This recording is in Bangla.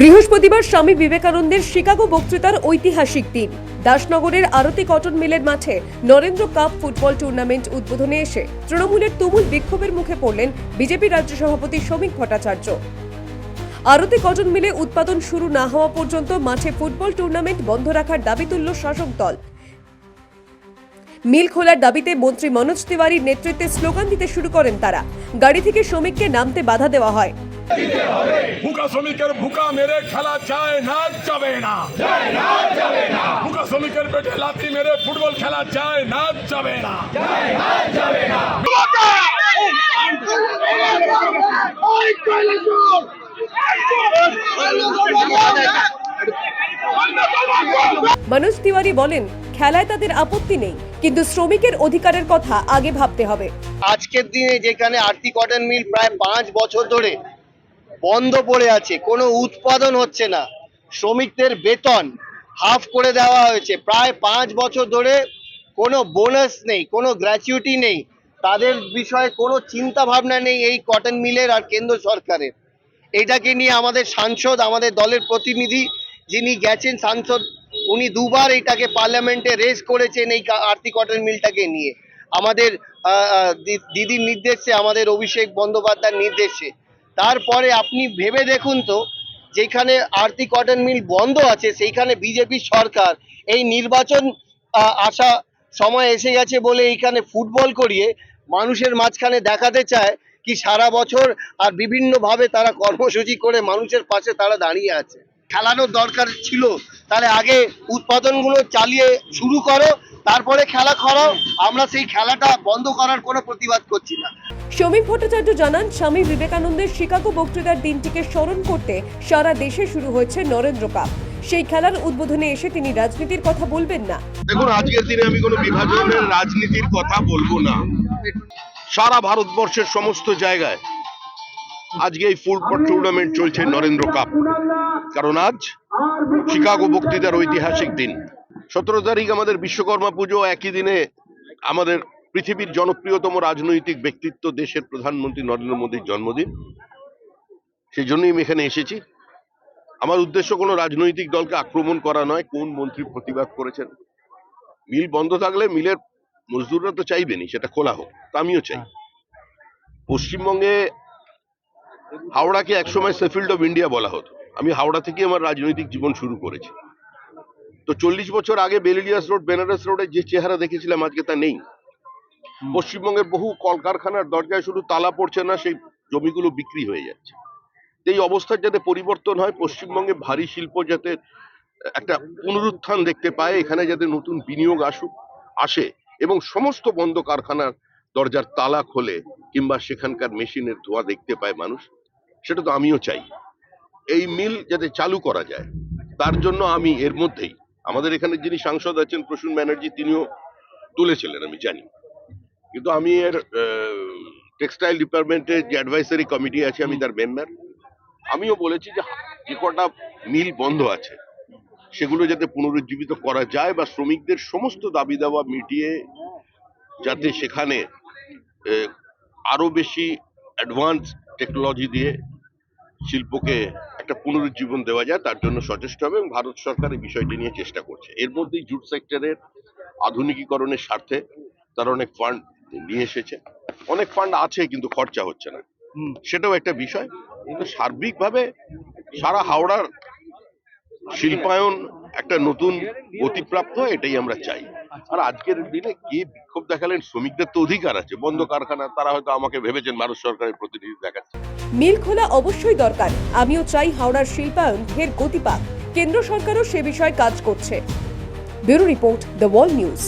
বৃহস্পতিবার স্বামী বিবেকানন্দের শিকাগো বক্তৃতার ঐতিহাসিক দিন। দাসনগরের আরতি কটন মিলের মাঠে নরেন্দ্র কাপ ফুটবল টুর্নামেন্ট উদ্বোধনে এসে তৃণমূলের তুমুল বিক্ষোভের মুখে পড়লেন বিজেপি রাজ্য সভাপতি শ্রমিক ভট্টাচার্য। আরতি কটন মিলে উৎপাদন শুরু না হওয়া পর্যন্ত মাঠে ফুটবল টুর্নামেন্ট বন্ধ রাখার দাবি তুলল শাসক দল। মিল খোলার দাবিতে মন্ত্রী মনোজ তিওয়ারির নেতৃত্বে স্লোগান দিতে শুরু করেন তারা। গাড়ি থেকে শ্রমিককে নামতে বাধা দেওয়া হয়। ভুকা শ্রমিকের ভুকা মেরে খেলা চায় না যাবে না। ভুকা শ্রমিকের পেটে লাথি মেরে ফুটবল খেলা চায় না যাবে না। মনোজ তিওয়ারি বলেন খেলায় তাদের আপত্তি নেই কিন্তু শ্রমিকের অধিকারের কথা আগে ভাবতে হবে। আজকের দিনে যেখানে আরতি কটন মিল প্রায় পাঁচ বছর ধরে বন্ধ পড়ে আছে, কোনো উৎপাদন হচ্ছে না। শ্রমিকদের বেতন হাফ করে দেওয়া হয়েছে। প্রায় পাঁচ বছর ধরে কোনো বোনাস নেই, কোনো গ্র্যাচুইটি নেই। তাদের বিষয়ে কোনো চিন্তা ভাবনা নেই এই কটন মিলের আর কেন্দ্র সরকারের। এটাকে নিয়ে আমাদের সাংসদ, আমাদের দলের প্রতিনিধি যিনি গেছেন সাংসদ, উনি দুবার এটাকে পার্লামেন্টে রেজ করেছেন এই কা- আরতি কটন মিলটাকে নিয়ে। আমাদের দিদির নির্দেশে, আমাদের অভিষেক বন্দ্যোপাধ্যায়ের নির্দেশে। তারপরে আপনি ভেবে দেখুন তো, যেখানে আরতি কটন মিল বন্ধ আছে, সেইখানে বিজেপি সরকার এই নির্বাচন আসা সময় এসে গেছে বলে এইখানে ফুটবল করিয়ে মানুষের মাঝখানে দেখাতে চায় কি সারা বছর আর বিভিন্নভাবে তারা কর্মসূচি করে মানুষের পাশে তারা দাঁড়িয়ে আছে। খেলানোর দরকার ছিল, তাহলে আগে উৎপাদনগুলো চালিয়ে শুরু করো তারপরে খেলা করো আমরা সেই খেলাটা বন্ধ করার কোনো প্রতিবাদ করছি না। শ্রমিক ভট্টাচার্য জানান স্বামী বিবেকানন্দের শিকাগো বক্তৃতার দিনটিকে স্মরণ করতে সারা দেশে শুরু হয়েছে নরেন্দ্র কাপ। সেই খেলার উদ্বোধনে এসে তিনি রাজনীতির কথা বলবেন না। দেখুন আজকের দিনে আমি কোনো বিভাজনের রাজনীতির কথা বলব না। সারা ভারতবর্ষের সমস্ত জায়গায় আজকে এই ফুটবল টুর্নামেন্ট চলছে নরেন্দ্র কাপ। কারণ আজ শিকাগো বক্তৃতার ঐতিহাসিক দিন। সতেরো তারিখ আমাদের বিশ্বকর্মা পুজো, একই দিনে আমাদের পৃথিবীর জনপ্রিয়তম রাজনৈতিক ব্যক্তিত্ব দেশের প্রধানমন্ত্রী নরেন্দ্র মোদীর জন্মদিন। সেই জন্যই আমি এখানে এসেছি। আমার উদ্দেশ্য কোনো রাজনৈতিক দলকে আক্রমণ করা নয়, কোন মন্ত্রী প্রতিবাদ করেছেন। মিল বন্ধ থাকলে মিলের মজদুররা তো চাইবেনই, সেটা খোলা হোক, তা আমিও চাই। পশ্চিমবঙ্গে হাওড়াকে একসময় সেফিল্ড অফ ইন্ডিয়া বলা হতো। আমি হাওড়া থেকে আমার রাজনৈতিক জীবন শুরু করেছি। তো চল্লিশ বছর আগে বেলিলিয়াস রোড বেনারস রোডে যে চেহারা দেখেছিলাম আজকে তা নেই। পশ্চিমবঙ্গের বহু কলকারখানার দরজায় শুধু তালা পড়ছে না সেই জমিগুলো বিক্রি হয়ে যাচ্ছে। এই অবস্থার যাতে পরিবর্তন হয় পশ্চিমবঙ্গে ভারী শিল্প যাতে একটা পুনরুত্থান দেখতে পায় এখানে যাতে নতুন বিনিয়োগ আসুক আসে এবং সমস্ত বন্ধ কারখানার দরজার তালা খোলে কিংবা সেখানকার মেশিনের ধোঁয়া দেখতে পায় মানুষ সেটা তো আমিও চাই। এই মিল যাতে চালু করা যায় তার জন্য আমি এর মধ্যেই আমাদের এখানে যিনি সাংসদ আছেন প্রসূন ব্যানার্জি তিনিও তুলেছিলেন আমি জানি। কিন্তু আমি এর টেক্সটাইল ডিপার্টমেন্টের যে অ্যাডভাইসারি কমিটি আছে আমি তার মেম্বার। আমিও বলেছি যে যে কটা মিল বন্ধ আছে সেগুলো যাতে পুনরুজ্জীবিত করা যায় বা শ্রমিকদের সমস্ত দাবি দাওয়া মিটিয়ে যাতে সেখানে আহ, আরও বেশি অ্যাডভান্স টেকনোলজি দিয়ে শিল্পকে একটা পুনরুজ্জীবন দেওয়া যায় তার জন্য সচেষ্ট হবে এবং ভারত সরকার এই বিষয়টি নিয়ে চেষ্টা করছে। এর মধ্যেই জুট সেক্টরের আধুনিকীকরণের স্বার্থে তারা অনেক ফান্ড নিয়ে এসেছে। অনেক ফান্ড আছে কিন্তু খরচা হচ্ছে না। সেটাও একটা বিষয়। কিন্তু সার্বিকভাবে সারা হাওড়ার শিল্পায়ন একটা নতুন গতিপ্রাপ্ত এটাই আমরা চাই। আর আজকের দিনে কে বিক্ষোভ দেখালেন শ্রমিকদের তো অধিকার আছে বন্ধ কারখানা তারা হয়তো আমাকে ভেবেছেন ভারত সরকারের প্রতিনিধি দেখাচ্ছে। মিল খোলা অবশ্যই দরকার আমিও চাই হাওড়ার শিল্পায়ন ফের গতি পাক কেন্দ্র সরকারও সে বিষয়ে কাজ করছে। Bureau report the wall news.